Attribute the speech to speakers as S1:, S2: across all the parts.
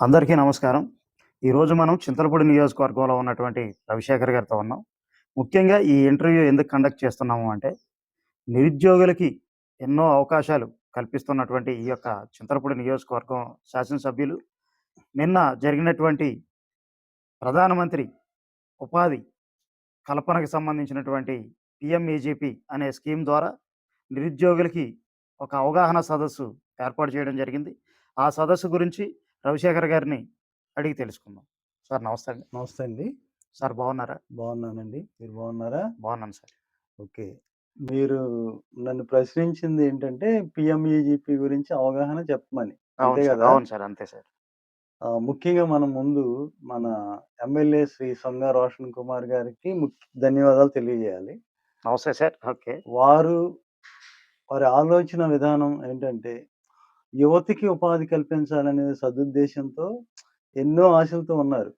S1: అందరికీ నమస్కారం. ఈరోజు మనం చింతలపూడి నియోజకవర్గంలో ఉన్నటువంటి రవిశేఖర్ గారితో ఉన్నాం. ముఖ్యంగా ఈ ఇంటర్వ్యూ ఎందుకు కండక్ట్ చేస్తున్నాము అంటే, నిరుద్యోగులకి ఎన్నో అవకాశాలు కల్పిస్తున్నటువంటి ఈ యొక్క చింతలపూడి నియోజకవర్గం శాసనసభ్యులు నిన్న జరిగినటువంటి ప్రధానమంత్రి ఉపాధి కల్పనకు సంబంధించినటువంటి పీఎంఈజీపీ అనే స్కీమ్ ద్వారా నిరుద్యోగులకి ఒక అవగాహన సదస్సు ఏర్పాటు చేయడం జరిగింది. ఆ సదస్సు గురించి రవిశేఖర్ గారిని అడిగి తెలుసుకుందాం. సార్ నమస్తే అండి.
S2: నమస్తే అండి.
S1: సార్ బాగున్నారా?
S2: బాగున్నానండి. మీరు బాగున్నారా?
S1: బాగున్నాను సార్.
S2: ఓకే. మీరు నన్ను ప్రశ్నించింది ఏంటంటే పీఎంఈజీపీ గురించి అవగాహన చెప్పమని. అంతే. గదా!
S1: అవును సార్. అంతే సార్.
S2: ముఖ్యంగా మనం ముందు మన ఎమ్మెల్యే శ్రీ సొంగ రోషన్ కుమార్ గారికి ధన్యవాదాలు తెలియజేయాలి.
S1: నమస్తే సార్. ఓకే.
S2: వారు వారి ఆలోచన విధానం ఏంటంటే, యువతకి ఉపాధి కల్పించాలనే సదుద్దేశంతో ఎన్నో ఆశలతో ఉన్నారు.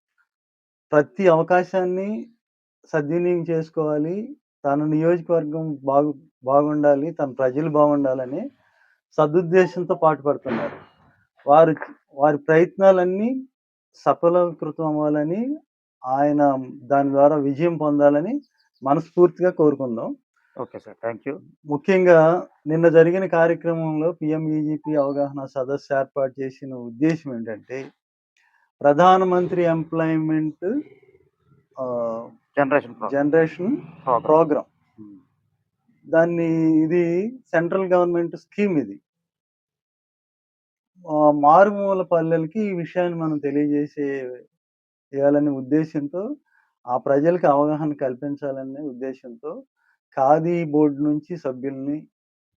S2: ప్రతి అవకాశాన్ని సద్వినియోగం చేసుకోవాలి. తన నియోజకవర్గం బాగు బాగుండాలి. తన ప్రజలు బాగుండాలని సదుద్దేశంతో పాటుపడుతున్నారు. వారు వారి ప్రయత్నాలన్నీ సఫలీకృతం అవ్వాలని, ఆయన దాని ద్వారా విజయం పొందాలని మనస్ఫూర్తిగా కోరుకుందాం.
S1: Okay sir. Thank you.
S2: ముఖ్యంగా నిన్న జరిగిన కార్యక్రమంలో పీఎంఈజీపీ అవగాహన సదస్సు ఏర్పాటు చేసిన ఉద్దేశ్యం ఏంటంటే, ప్రధానమంత్రి ఎంప్లాయ్‌మెంట్
S1: జనరేషన్.
S2: Generation
S1: programme.
S2: దాన్ని ఇది సెంట్రల్ గవర్నమెంట్ స్కీమ్ ఇది. మారుమూల పల్లెలకి ఈ విషయాన్ని మనం తెలియజేసే చేయాలనే ఉద్దేశ్యంతో, ఆ ప్రజలకి అవగాహన కల్పించాలనే ఉద్దేశ్యంతో, ఖాదీ బోర్డు నుంచి సభ్యుల్ని,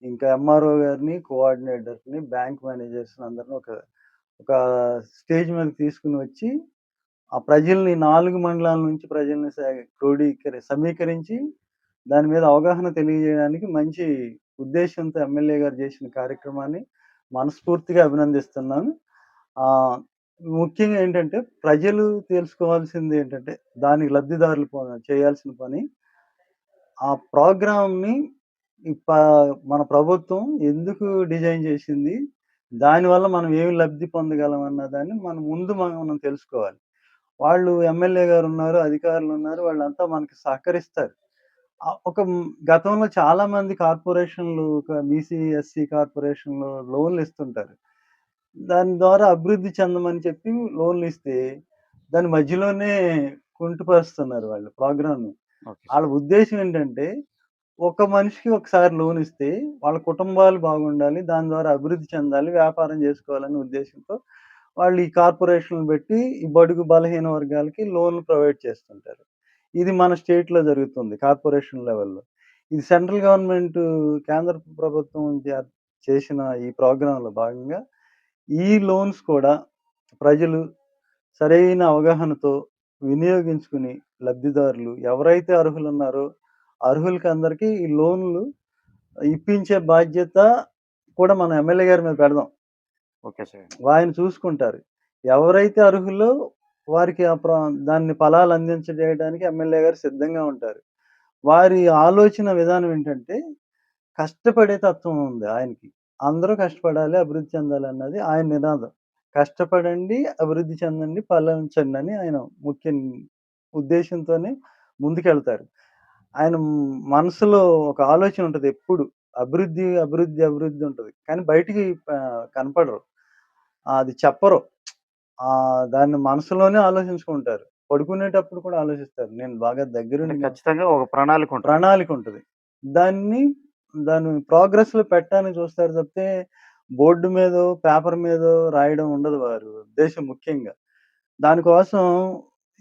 S2: ఇంకా ఎంఆర్ఓ గారిని, కోఆర్డినేటర్స్‌ని, బ్యాంక్ మేనేజర్స్‌ని అందరిని ఒక ఒక స్టేజ్ మీదకి తీసుకొని వచ్చి, ఆ ప్రజల్ని 4 మండలాల నుంచి ప్రజల్ని స క్రోడీకరి సమీకరించి, దాని మీద అవగాహన తెలియజేయడానికి మంచి ఉద్దేశ్యంతో ఎమ్మెల్యే గారు చేసిన కార్యక్రమాన్ని మనస్ఫూర్తిగా అభినందిస్తున్నాను. ఆహ్, ముఖ్యంగా ఏంటంటే, ప్రజలు తెలుసుకోవాల్సింది ఏంటంటే, దానికి లబ్ధిదారులు ప చేయాల్సిన పని, ఆ ప్రోగ్రామ్‌ని మన ప్రభుత్వం ఎందుకు డిజైన్ చేసింది? దానివల్ల మనం ఏమి లబ్ధి పొందగలం అన్న దాన్ని మనం ముందు మనం తెలుసుకోవాలి. వాళ్ళు ఎమ్మెల్యే గారున్నారు, అధికారులున్నారు, వాళ్ళంతా మనకి సహకరిస్తారు. ఆహ్, ఒక హ్మ్, గతంలో చాలామంది కార్పొరేషన్‌లు ఒక బీసీ, ఎస్సీ కార్పొరేషన్‌లో లోన్‌లు ఇస్తుంటారు. దాని ద్వారా అభివృద్ధి చెందమని చెప్పి లోన్‌లు ఇస్తే, దాని మధ్యలోనే కుంటుపరుస్తున్నారు వాళ్ళు ప్రోగ్రామ్‌ని. వాళ్ళ ఉద్దేశం ఏంటంటే, ఒక మనిషికి ఒకసారి లోన్ ఇస్తే, వాళ్ళ కుటుంబాలు బాగుండాలి. దాని ద్వారా అభివృద్ధి చెందాలి. వ్యాపారం చేసుకోవాలనే ఉద్దేశంతో వాళ్ళు ఈ కార్పొరేషన్‌లు పెట్టి, ఈ బడుగు బలహీన వర్గాలకి లోన్‌లు ప్రొవైడ్ చేస్తుంటారు. ఇది మన స్టేట్‌లో జరుగుతుంది కార్పొరేషన్ లెవెల్‌లో. ఇది సెంట్రల్ గవర్నమెంట్ కేంద్ర ప్రభుత్వం చేసిన ఈ ప్రోగ్రాంలో భాగంగా, ఈ లోన్స్ కూడా ప్రజలు సరైన అవగాహనతో వినియోగించుకుని, లబ్ధిదారులు ఎవరైతే అర్హులున్నారో, అర్హులకి అందరికీ ఈ లోన్‌లు ఇప్పించే బాధ్యత కూడా మన ఎమ్మెల్యే గారి మీద పెడదాం.
S1: Okay sir.
S2: ఆయన చూసుకుంటారు. ఎవరైతే అర్హులో వారికి ఆ దాన్ని ఫలాలు అందించజేయడానికి ఎమ్మెల్యే గారు సిద్ధంగా ఉంటారు. వారి ఆలోచన విధానం ఏంటంటే, కష్టపడే తత్వం ఉంది ఆయనకి. అందరూ కష్టపడాలి, అభివృద్ధి చెందాలన్నది ఆయన నినాదం. కష్టపడండి, అభివృద్ధి చెందండి, ఫలించండి అని ఆయన ముఖ్య ఉద్దేశంతోనే ముందుకెళ్తారు. ఆయన మనసులో ఒక ఆలోచన ఉంటది ఎప్పుడు. అభివృద్ధి, అభివృద్ధి, అభివృద్ధి ఉంటది. కానీ బయటికి కనపడరు. అది చెప్పరు. దాన్ని మనసులోనే ఆలోచించుకుంటారు. పడుకునేటప్పుడు కూడా ఆలోచిస్తారు. నేను బాగా
S1: అంటే
S2: దగ్గరుండి
S1: ఖచ్చితంగా ఒక ప్రణాళిక.
S2: ప్రణాళిక ఉంటది. దాన్ని దాన్ని ప్రోగ్రెస్‌లో పెట్టడానికి చూస్తారు తప్పితే, బోర్డ్ మీదో, పేపర్ మీదో రాయడం ఉండదు వారి ఉద్దేశ్యం ముఖ్యంగా. దానికోసం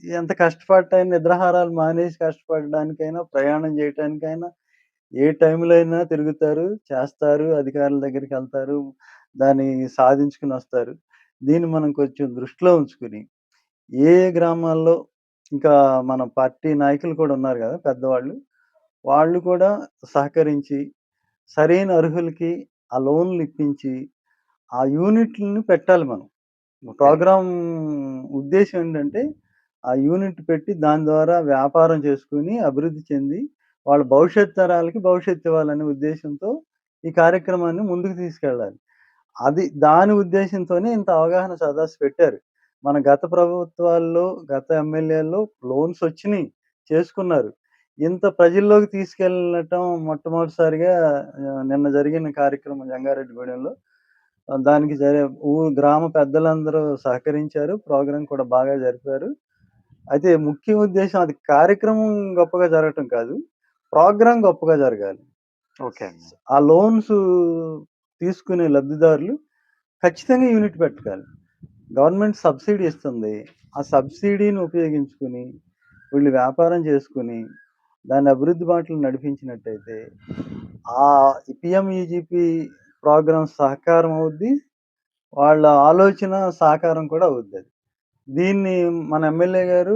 S2: ఎంత కష్టపడటైనా నిద్రాహారాలు మానేసి కష్టపడడానికైనా, ప్రయాణం చేయటానికైనా, ఏ టైంలో అయినా తిరుగుతారు, చేస్తారు, అధికారుల దగ్గరికెళ్తారు, దాన్ని సాధించుకొనొస్తారు. దీన్ని మనం కొంచెం దృష్టిలో ఉంచుకొని, ఏ ఏ గ్రామాల్లో ఇంకా మన పార్టీ నాయకులు కూడా ఉన్నారు గదా! పెద్దవాళ్ళు. వాళ్ళు కూడా సహకరించి, సరైన అర్హులకి ఆ లోన్‌లు ఇప్పించి, ఆ యూనిట్‌లని పెట్టాలి మనం.
S1: ఓకే.
S2: ప్రోగ్రామ్ ఉద్దేశ్యం ఏంటంటే, ఆ యూనిట్ పెట్టి దాని ద్వారా వ్యాపారం చేసుకుని అభివృద్ధి చెంది, వాళ్ళ భవిష్యత్ తరాలకి భవిష్యత్తు ఇవ్వాలనే ఉద్దేశంతో ఈ కార్యక్రమాన్ని ముందుకు తీసుకెళ్ళాలి. అది దాని ఉద్దేశంతోనే ఇంత అవగాహన సదస్సు పెట్టారు. మన గత ప్రభుత్వాల్లో, గత ఎమ్మెల్యేల్లో లోన్స్ వచ్చినాయి చేసుకున్నారు. ఇంత ప్రజల్లోకి తీసుకెళ్ళటం మొట్టమొదటిసారిగా నిన్న జరిగిన కార్యక్రమం జంగారెడ్డిగూడెంలో. దానికి జరి ఊరు గ్రామ పెద్దలందరూ సహకరించారు. ప్రోగ్రాం కూడా బాగా జరిపారు. అయితే ముఖ్య ఉద్దేశ్యం అది కార్యక్రమం గొప్పగా జరగటం కాదు. ప్రోగ్రామ్ గొప్పగా జరగాలి.
S1: ఓకే.
S2: ఆ లోన్స్ తీసుకునే లబ్ధిదారులు ఖచ్చితంగా యూనిట్ పెట్టాలి. గవర్నమెంట్ సబ్సిడీ ఇస్తుంది. ఆ సబ్సిడీని ఉపయోగించుకొని, వీళ్ళు వ్యాపారం చేసుకొని, దాన్ని అభివృద్ధి బాటలో నడిపించినట్టయితే, ఆహ్, పీఎంఈజీపీ ప్రోగ్రామ్ సహకారం అవుద్ది. వాళ్ళ ఆలోచన సాకారం కూడా అవుద్దది. దీన్ని మన ఎమ్మెల్యే గారు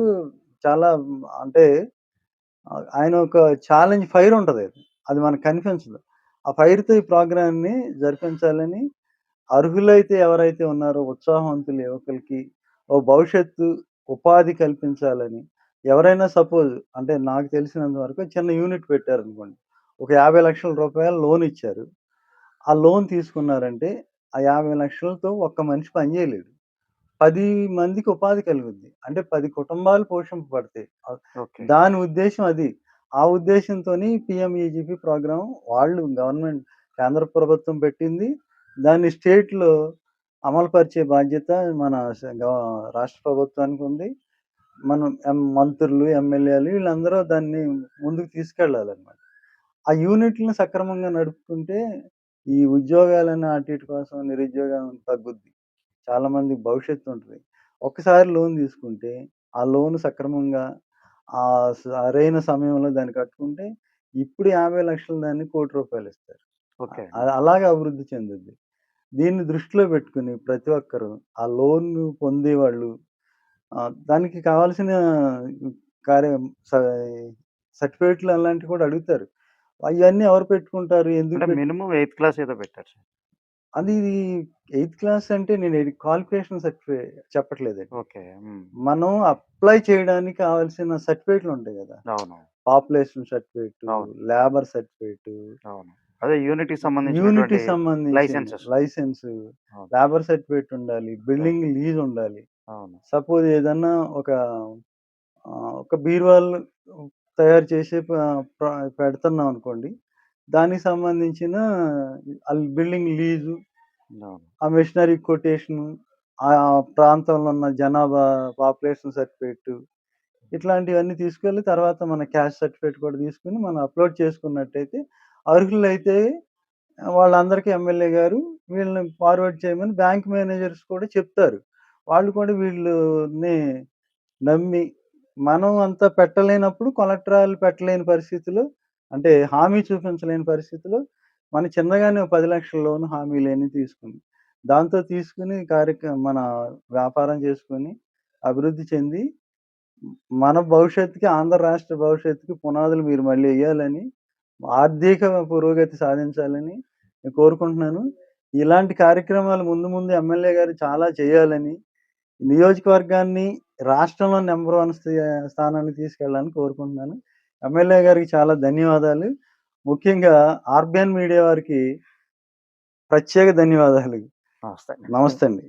S2: చాలా అంటే ఆహ్, ఆయన ఒక ఛాలెంజ్ ఫైర్ ఉంటది. అది మనకు కనిపించదు. ఆ ఫైర్‌తో ఈ ప్రోగ్రామ్‌ని జరిపించాలని అర్హులైతే ఎవరైతే ఉన్నారో ఉత్సాహవంతులు యువకులకి ఓ భవిష్యత్తు ఉపాధి కల్పించాలని ఎవరైనా సపోజ్ అంటే నాకు తెలిసినంత వరకు చిన్న యూనిట్ పెట్టారనుకోండి. ఒక 50,00,000 లోన్ ఇచ్చారు. ఆ లోన్ తీసుకున్నారంటే ఆ 50,00,000తో ఒక్క మనిషి పని చేయలేడు. 10 మందికి ఉపాధి కలుగుద్ది. అంటే 10 కుటుంబాలు పోషింపబడతాయి. దాని ఉద్దేశ్యం అది. ఆ ఉద్దేశ్యంతోని పీఎంఈజీపీ ప్రోగ్రామ్ వాళ్ళు గవర్నమెంట్ కేంద్ర ప్రభుత్వం పెట్టింది. దాన్ని స్టేట్‌లో అమలుపరిచే బాధ్యత మన రాష్ట్ర ప్రభుత్వానికి ఉంది. మనం మంత్రులు, ఎమ్మెల్యేలు వీళ్ళందరూ దాన్ని ముందుకు తీసుకెళ్ళాలన్నమాట. ఆ యూనిట్‌లని సక్రమంగా నడుపుకుంటే ఈ ఉద్యోగాలని అటు ఇటు కోసం నిరుద్యోగం తగ్గుద్ది. చాలా మందికి భవిష్యత్తు ఉంటది. ఒక్కసారి లోన్ తీసుకుంటే ఆ లోన్ సక్రమంగా ఆహ్, సరైన సమయంలో దాన్ని కట్టుకుంటే ఇప్పుడు 50,00,000 దాన్ని రూ. 1,00,00,000 ఇస్తారు.
S1: ఓకే.
S2: అలాగే అభివృద్ధి చెందుద్ది. దీన్ని దృష్టిలో పెట్టుకొని ప్రతి ఒక్కరు ఆ లోన్ పొందేవాళ్ళు దానికి కావాల్సిన కార్యం సర్టిఫికేట్‌లు అలాంటివి కూడా అడుగుతారు. అయన్నీ ఎవరు పెట్టుకుంటారు? ఎందుకు
S1: మినిమమ్ ఎయిత్ క్లాస్ ఏదో పెట్టారు సార్.
S2: అది ఎయిత్ క్లాస్ అంటే నేను క్వాలిఫికేషన్ సర్టిఫి చెప్పట్లేదండి.
S1: ఓకే.
S2: మనం అప్లై చేయడానికి కావాల్సిన సర్టిఫికేట్‌లు ఉంటాయి గదా!
S1: అవును.
S2: పాపులేషన్ సర్టిఫికేటు,
S1: అవును.
S2: లేబర్ సర్టిఫికేటు,
S1: అవును. అదే సంబంధించినటువంటి
S2: సంబంధించిన
S1: లైసెన్సెస్.
S2: లైసెన్సు,
S1: అవును.
S2: లేబర్ సర్టిఫికేట్ ఉండాలి. బిల్డింగ్ లీజ్ ఉండాలి.
S1: అవును.
S2: సపోజ్ ఏదన్నా ఒక ఒక బీరువాలు తయారు చేసే ప ప్ర పెడుతున్నాం అనుకోండి. దానికి సంబంధించిన బిల్డింగ్ లీజు. ఆ మెషినరీ కొటేషను, ఆ ప్రాంతంలో ఉన్న జనాభా పాపులేషన్ సర్టిఫికేటు ఇట్లాంటివన్నీ తీసుకెళ్ళి తర్వాత మన క్యాస్ట్ సర్టిఫికేట్ కూడా తీసుకొని మనం అప్‌లోడ్ చేసుకున్నట్టయితే అర్హులైతే వాళ్ళందరికీ ఎమ్మెల్యే గారు వీళ్ళని ఫార్వర్డ్ చేయమని బ్యాంక్ మేనేజర్స్ కూడా చెప్తారు. వాళ్ళు కూడా వీళ్ళని నమ్మి మనం అంత పెట్టలేనప్పుడు కొలెటరల్ పెట్టలేని పరిస్థితిలో అంటే హామీ చూపించలేని పరిస్థితిలో మన చిన్నగానే పది లక్షల లోన్ హామీ లేని తీసుకుంది. దాంతో తీసుకుని కార్యక్రమం మన వ్యాపారం చేసుకొని అభివృద్ధి చెంది మన భవిష్యత్తుకి ఆంధ్ర రాష్ట్ర భవిష్యత్తుకి పునాదులు మీరు మళ్ళీ వేయాలని ఆర్థిక పురోగతి సాధించాలని నేను కోరుకుంటున్నాను. ఇలాంటి కార్యక్రమాలు ముందు ముందు ఎమ్మెల్యే గారు చాలా చేయాలని, నియోజకవర్గాన్ని రాష్ట్రంలో నెంబర్ వన్ స్థానాన్ని తీసుకెళ్ళాలని కోరుకుంటున్నాను. ఎమ్మెల్యే గారికి చాలా ధన్యవాదాలు. ముఖ్యంగా ఆర్‌బిఎన్ మీడియా వారికి ప్రత్యేక ధన్యవాదాలు.
S1: నమస్తే.
S2: నమస్తే అండి.